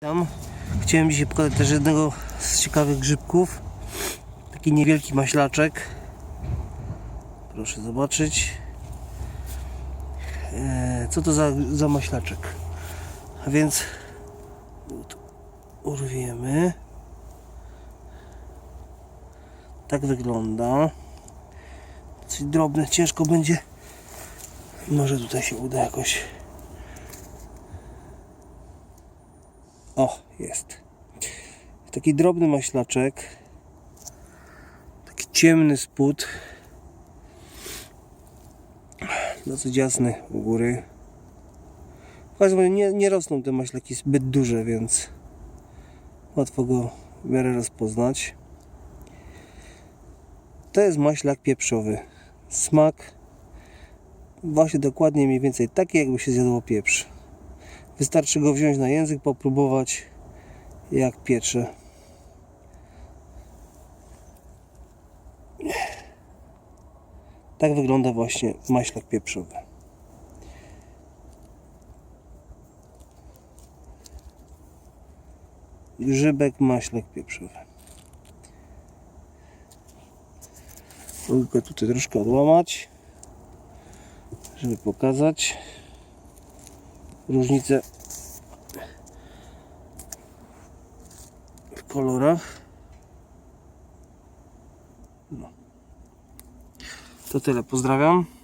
Tam chciałem dzisiaj pokazać też jednego z ciekawych grzybków. Taki niewielki maślaczek. Proszę zobaczyć. E, Co to za, za maślaczek? A więc urwiemy. Tak wygląda. Dosyć drobne, ciężko będzie. Może tutaj się uda jakoś. O, jest. Taki drobny maślaczek. Taki ciemny spód. Dosyć jasny u góry. W nie, nie rosną te maślaki zbyt duże, więc łatwo go w miarę rozpoznać. To jest maślak pieprzowy. Smak właśnie dokładnie mniej więcej taki, jakby się zjadło pieprz. Wystarczy go wziąć na język, popróbować jak piecze. Tak wygląda właśnie maślak pieprzowy. Grzybek, maślak pieprzowy. Mogę go tutaj troszkę odłamać, żeby pokazać różnice w kolorach. No. To tyle, pozdrawiam.